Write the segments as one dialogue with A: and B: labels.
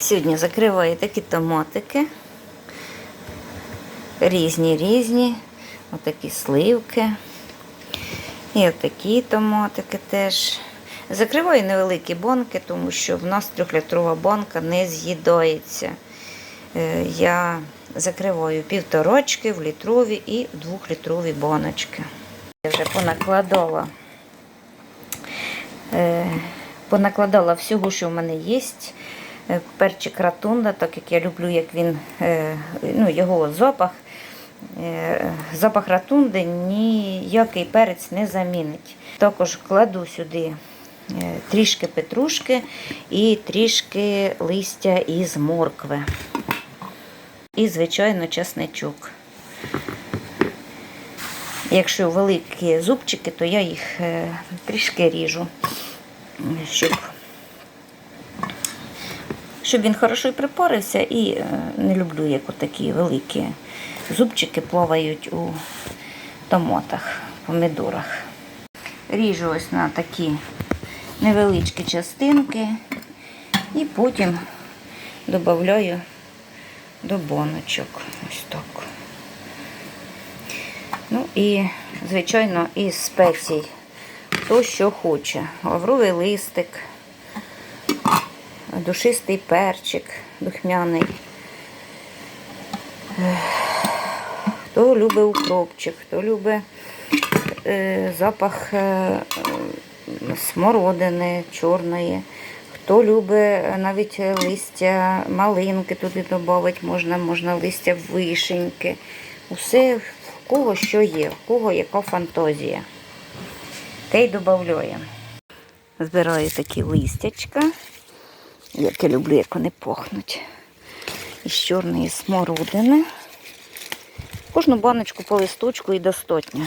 A: Сьогодні закриваю такі томатики. Різні різні. Отакі сливки. І отакі томатики теж. Закриваю невеликі банки, тому що в нас трьохлітрова банка не з'їдається. Е, Я закриваю півторочки в літрові і двохлітрові баночки. Я вже понакладала, е, понакладала всього, що в мене є. Е, Перчик ратунда, так як я люблю, як він, е, ну, його запах. Е, Запах ратунди ніякий перець не замінить. Також кладу сюди трішки петрушки і трішки листя із моркви. І, звичайно, чесничок. Якщо великі зубчики, то я їх трішки ріжу, щоб, щоб він хорошо і припарився. І е, не люблю, як такі великі зубчики плавають у томатах, помідорах. Ріжу ось на такі невеличкі частинки і потім додаю до боночок. Ось так. Ну і, звичайно, із спецій. Хто що хоче. Лавровий листик, душистий перчик духмяний. Хто любить укропчик, хто любить е, запах е, смородини чорної, хто любить навіть листя малинки туди додати, можна, можна листя вишеньки. Усе в кого що є, в кого яка фантазія. Те й додаємо. Збираю такі листячка, як я люблю, як вони пахнуть. Із чорної смородини. Кожну баночку по листочку і достатньо.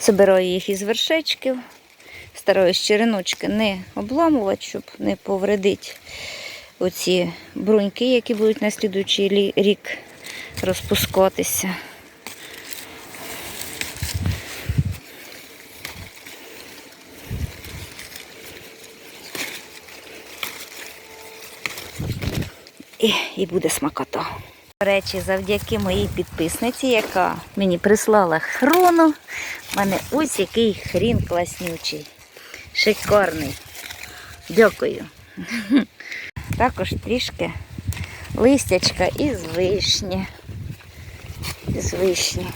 A: Забираю їх із вершечків. Стараюсь череночки не обламувати, щоб не повредити оці бруньки, які будуть на слідуючий рік розпускатися. І, і буде смакота. До речі, завдяки моїй підписниці, яка мені прислала хрону, в мене ось який хрін класнючий, шикарний. Дякую. Також трішки листячка із вишні. Із вишні.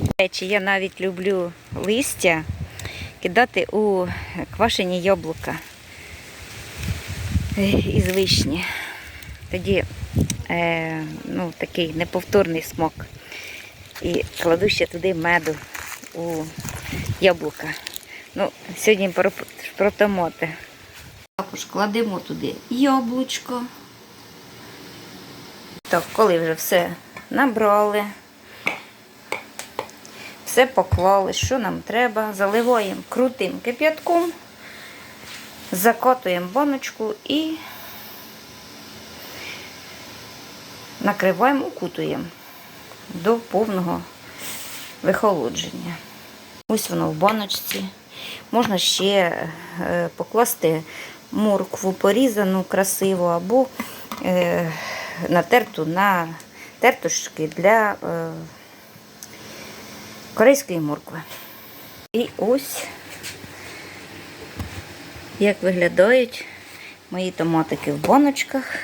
A: До речі, я навіть люблю листя кидати у квашені яблука із вишні. Тоді е, ну, такий неповторний смак. І кладу ще туди меду у яблука. Ну, сьогодні про, про томати. Також кладемо туди яблучко. Так, коли вже все набрали, все поклали, що нам треба, заливаємо крутим кип'ятком, закотуємо баночку і накриваємо, укутуємо до повного вихолодження. Ось воно в баночці. Можна ще е, покласти моркву порізану красиво або е, натерту на тертушки для е, корейської моркви. І ось як виглядають мої томатики в баночках.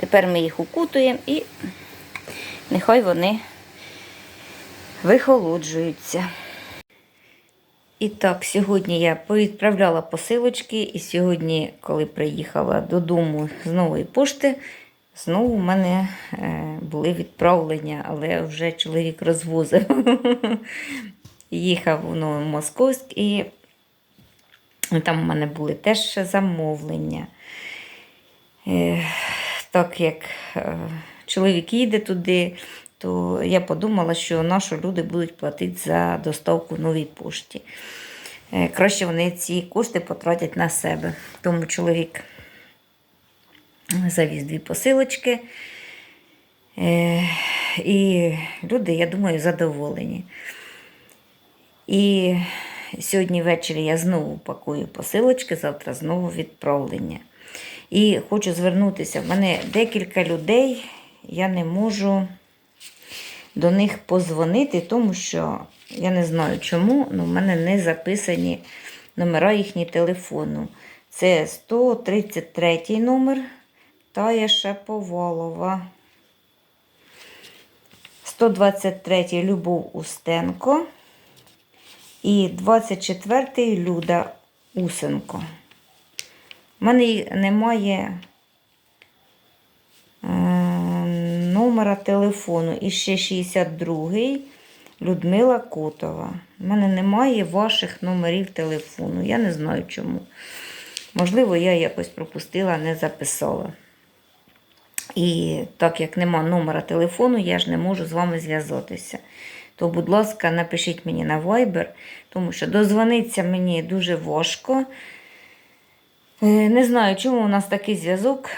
A: Тепер ми їх укутуємо і нехай вони вихолоджуються. І так, сьогодні я повідправляла посилочки, і сьогодні, коли приїхала додому з нової пошти, знову в мене е, були відправлення, але вже чоловік розвозив. Їхав у Новомосковськ, і там у мене були теж замовлення. Е, Так як е, чоловік їде туди, то я подумала, що наші люди будуть платити за доставку новій пошті. Краще вони ці кошти потратять на себе. Тому чоловік завіз дві посилочки. Е, І люди, я думаю, задоволені. І сьогодні ввечері я знову пакую посилочки, завтра знову відправлення. І хочу звернутися. В мене декілька людей, я не можу до них позвонити, тому що я не знаю чому, але в мене не записані номера їхнього телефону. Це 133 номер Тая Шаповалова. 123 Любов Устенко. І 24-й Люда Усенко. У мене немає е, номера телефону. І ще 62-й Людмила Котова. У мене немає ваших номерів телефону. Я не знаю чому. Можливо, я якось пропустила, не записала. І так як нема номера телефону, я ж не можу з вами зв'язатися. То, будь ласка, напишіть мені на Viber, тому що дозвонитися мені дуже важко. Е, Не знаю, чому у нас такий зв'язок.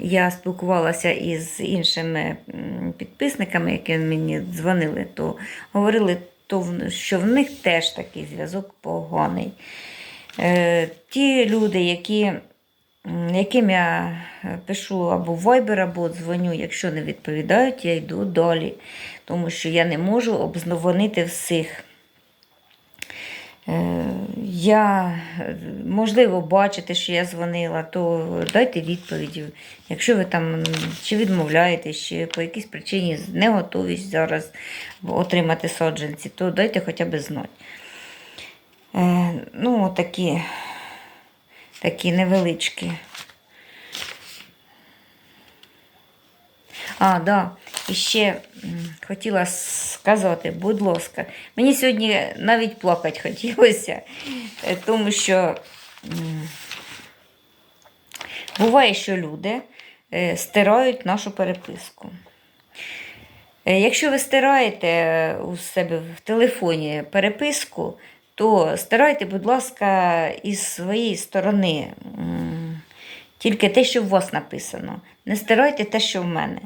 A: Я спілкувалася із іншими підписниками, які мені дзвонили, то говорили, що в них теж такий зв'язок поганий. Е, Ті люди, які, яким я е, пишу або в Viber, або дзвоню, якщо не відповідають, я йду далі, тому що я не можу обзвонити всіх. Е, Я, можливо, бачите, що я дзвонила, то дайте відповіді. Якщо ви там чи відмовляєтесь, чи по якійсь причині не готові зараз отримати саджанці, то дайте хоча б знати. Е, Ну, такі, такі невеличкі. А, да. І ще хотіла сказати, будь ласка, мені сьогодні навіть плакати хотілося, тому що буває, що люди е, стирають нашу переписку. Е, Якщо ви стираєте у себе в телефоні переписку, то старайте, будь ласка, із своєї сторони тільки те, що у вас написано. Не стирайте те, що в мене.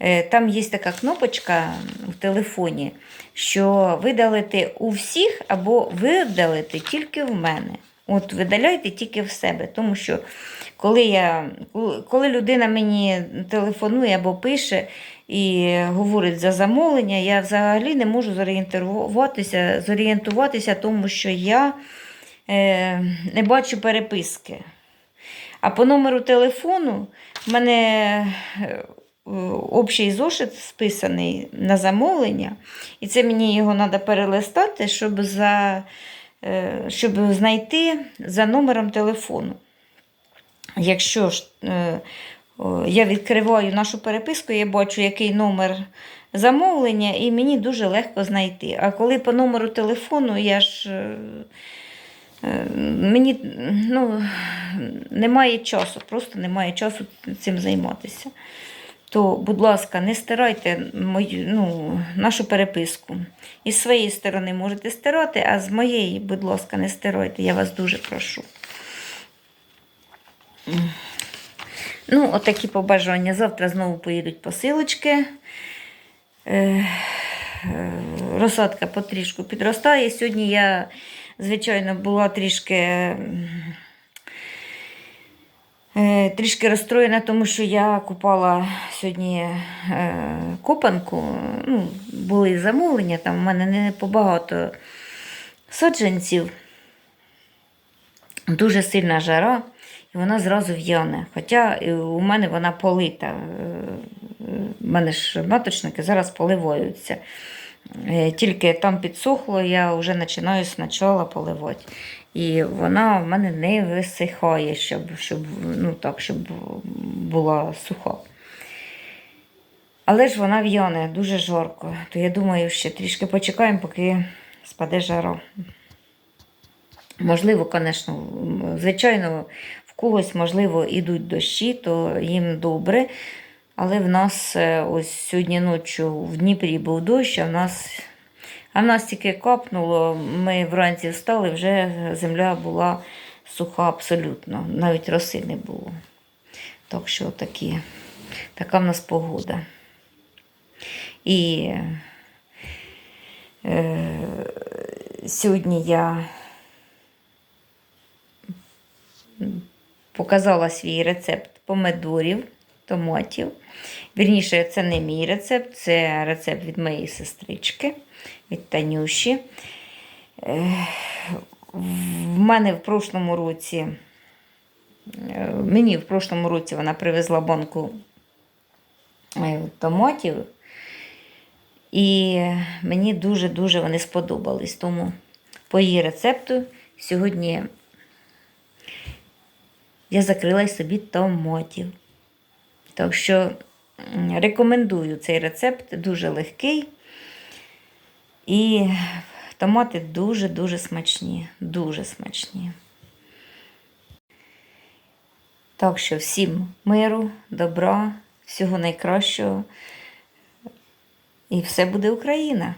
A: Е, Там є така кнопочка в телефоні, що видалити у всіх або видалити тільки в мене. От видаляйте тільки в себе, тому що коли, я, коли людина мені телефонує або пише і говорить за замовлення, я взагалі не можу зорієнтуватися, зорієнтуватися тому що я е, не бачу переписки. А по номеру телефону в мене е, общий зошит списаний на замовлення, і це мені його треба перелистати, щоб, за, щоб знайти за номером телефону. Якщо ж е, я відкриваю нашу переписку, я бачу, який номер замовлення, і мені дуже легко знайти. А коли по номеру телефону, я ж. е, е, Мені ну, немає часу, просто немає часу цим займатися. То, будь ласка, не стирайте мою, ну, нашу переписку. Із своєї сторони можете стирати, а з моєї, будь ласка, не стирайте. Я вас дуже прошу. Ну, отакі побажання. Завтра знову поїдуть посилочки. Е, е, Розсадка потрішку підростає. Сьогодні я, звичайно, була трішки. Е, Трішки розстроєна, тому що я купала сьогодні е, копанку. Ну, були замовлення, там в мене не побагато саджанців. Дуже сильна жара, і вона зразу в'яне. Хоча е, у мене вона полита. Е, У мене ж маточники зараз поливаються. Е, Тільки там підсохло, я вже починаю спочатку поливати. І вона в мене не висихає, щоб, щоб, ну так, щоб була суха. Але ж вона в'яне, дуже жарко. То я думаю, ще трішки почекаємо, поки спаде жара. Можливо, звісно, звичайно, в когось, можливо, ідуть дощі, то їм добре. Але в нас е, ось сьогодні ночі в Дніпрі був дощ, а в нас, а в нас тільки капнуло. Ми вранці встали, вже земля була суха абсолютно, навіть роси не було. Так що такі, така в нас погода. І е, сьогодні я показала свій рецепт помидорів, томатів. Вірніше, це не мій рецепт, це рецепт від моєї сестрички, від Танюші. В мене в прошлому році, е, мені в прошлому році вона привезла банку е, томатів. І мені дуже-дуже вони сподобались. Тому по її рецепту сьогодні я закрила собі томатів. Так що рекомендую цей рецепт, дуже легкий. І томати дуже-дуже смачні. Дуже смачні. Так що всім миру, добра, всього найкращого. І все буде Україна.